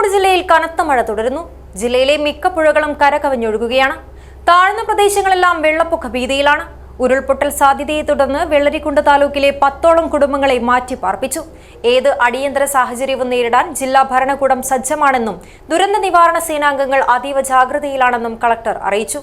കാസർഗോഡ് ജില്ലയിൽ കനത്ത മഴ തുടരുന്നു. ജില്ലയിലെ മിക്ക പുഴകളും കരകവിഞ്ഞൊഴുകുകയാണ്. താഴ്ന്ന പ്രദേശങ്ങളെല്ലാം വെള്ളപ്പൊക്ക ഭീതിയിലാണ്. ഉരുൾപൊട്ടൽ സാധ്യതയെ തുടർന്ന് വെള്ളരിക്കുണ്ട് താലൂക്കിലെ പത്തോളം കുടുംബങ്ങളെ മാറ്റി പാർപ്പിച്ചു ഏത് അടിയന്തര സാഹചര്യവും നേരിടാൻ ജില്ലാ ഭരണകൂടം സജ്ജമാണെന്നും ദുരന്ത നിവാരണ സേനാംഗങ്ങൾ അതീവ ജാഗ്രതയിലാണെന്നും കളക്ടർ അറിയിച്ചു.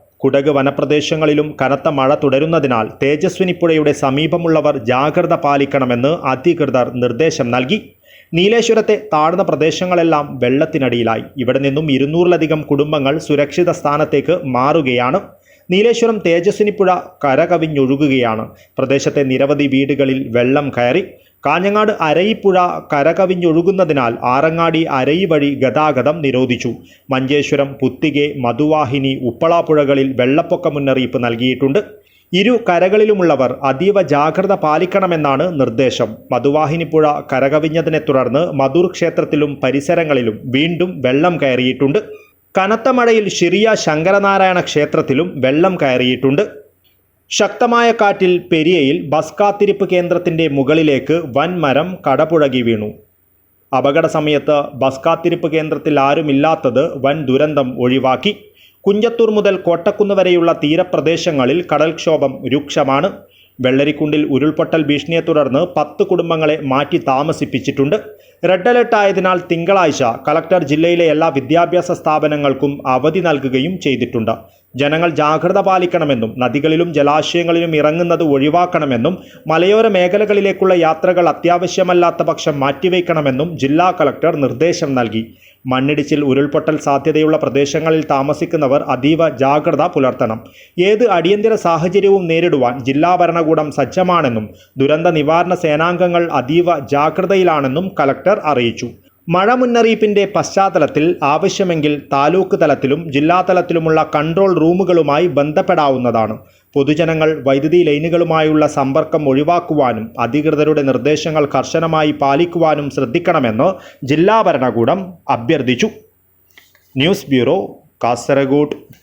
കുടക് വനപ്രദേശങ്ങളിലും കനത്ത മഴ തുടരുന്നതിനാൽ തേജസ്വിനി പുഴയുടെ സമീപമുള്ളവർ ജാഗ്രത പാലിക്കണമെന്ന് അധികൃതർ നിർദ്ദേശം നൽകി. നീലേശ്വരത്തെ താഴ്ന്ന പ്രദേശങ്ങളെല്ലാം വെള്ളത്തിനടിയിലായി. ഇവിടെ നിന്നും ഇരുന്നൂറിലധികം കുടുംബങ്ങൾ സുരക്ഷിത സ്ഥാനത്തേക്ക് മാറുകയാണ്. നീലേശ്വരം തേജസ്വിനി പുഴ കരകവിഞ്ഞൊഴുകുകയാണ്. പ്രദേശത്തെ നിരവധി വീടുകളിൽ വെള്ളം കയറി. കാഞ്ഞങ്ങാട് അരയിപ്പുഴ കരകവിഞ്ഞൊഴുകുന്നതിനാൽ ആറങ്ങാടി അരയി വഴി ഗതാഗതം നിരോധിച്ചു. മഞ്ചേശ്വരം പുത്തികെ മധുവാഹിനി ഉപ്പള പുഴകളിൽ വെള്ളപ്പൊക്ക മുന്നറിയിപ്പ് നൽകിയിട്ടുണ്ട്. ഇരു കരകളിലുമുള്ളവർ അതീവ ജാഗ്രത പാലിക്കണമെന്നാണ് നിർദ്ദേശം. മധുവാഹിനിപ്പുഴ കരകവിഞ്ഞതിനെ തുടർന്ന് മധൂർ ക്ഷേത്രത്തിലും പരിസരങ്ങളിലും വീണ്ടും വെള്ളം കയറിയിട്ടുണ്ട്. കനത്ത മഴയിൽ ഷിറിയ ശങ്കരനാരായണ ക്ഷേത്രത്തിലും വെള്ളം കയറിയിട്ടുണ്ട്. ശക്തമായ കാറ്റിൽ പെരിയയിൽ ബസ് കാത്തിരിപ്പ് കേന്ദ്രത്തിന്റെ മുകളിലേക്ക് വൻ മരം കടപുഴകി വീണു. അപകട സമയത്ത് ബസ് കാത്തിരിപ്പ് കേന്ദ്രത്തിൽ ആരുമില്ലാത്തത് വൻ ദുരന്തം ഒഴിവാക്കി. കുഞ്ഞത്തൂർ മുതൽ കോട്ടക്കുന്ന് വരെയുള്ള തീരപ്രദേശങ്ങളിൽ കടൽക്ഷോഭം രൂക്ഷമാണ്. വെള്ളരിക്കുണ്ടിൽ ഉരുൾപൊട്ടൽ ഭീഷണിയെ തുടർന്ന് പത്ത് കുടുംബങ്ങളെ മാറ്റി താമസിപ്പിച്ചിട്ടുണ്ട്. റെഡ് അലർട്ട് ആയതിനാൽ തിങ്കളാഴ്ച കളക്ടർ ജില്ലയിലെ എല്ലാ വിദ്യാഭ്യാസ സ്ഥാപനങ്ങൾക്കും അവധി നൽകുകയും ചെയ്തിട്ടുണ്ട്. ജനങ്ങൾ ജാഗ്രത പാലിക്കണമെന്നും നദികളിലും ജലാശയങ്ങളിലും ഇറങ്ങുന്നത് ഒഴിവാക്കണമെന്നും മലയോര മേഖലകളിലേക്കുള്ള യാത്രകൾ അത്യാവശ്യമല്ലാത്ത പക്ഷം മാറ്റിവെക്കണമെന്നും ജില്ലാ കളക്ടർ നിർദ്ദേശം നൽകി. മണ്ണിടിച്ചിൽ ഉരുൾപൊട്ടൽ സാധ്യതയുള്ള പ്രദേശങ്ങളിൽ താമസിക്കുന്നവർ അതീവ ജാഗ്രത പുലർത്തണം. ഏത് അടിയന്തര സാഹചര്യവും നേരിടുവാൻ ജില്ലാ ഭരണകൂടം സജ്ജമാണെന്നും ദുരന്ത നിവാരണ സേനാംഗങ്ങൾ അതീവ ജാഗ്രതയിലാണെന്നും അറിയിച്ചു. മഴ മുന്നറിയിപ്പിന്റെ പശ്ചാത്തലത്തിൽ ആവശ്യമെങ്കിൽ താലൂക്ക് തലത്തിലും ജില്ലാ തലത്തിലുമുള്ള കൺട്രോൾ റൂമുകളുമായി ബന്ധപ്പെടാവുന്നതാണ്. പൊതുജനങ്ങൾ വൈദ്യുതി ലൈനുകളുമായുള്ള സമ്പർക്കം ഒഴിവാക്കുവാനും അധികൃതരുടെ നിർദ്ദേശങ്ങൾ കർശനമായി പാലിക്കുവാനും ശ്രദ്ധിക്കണമെന്ന് ജില്ലാ ഭരണകൂടം അഭ്യർത്ഥിച്ചു. News bureau Kasaragod.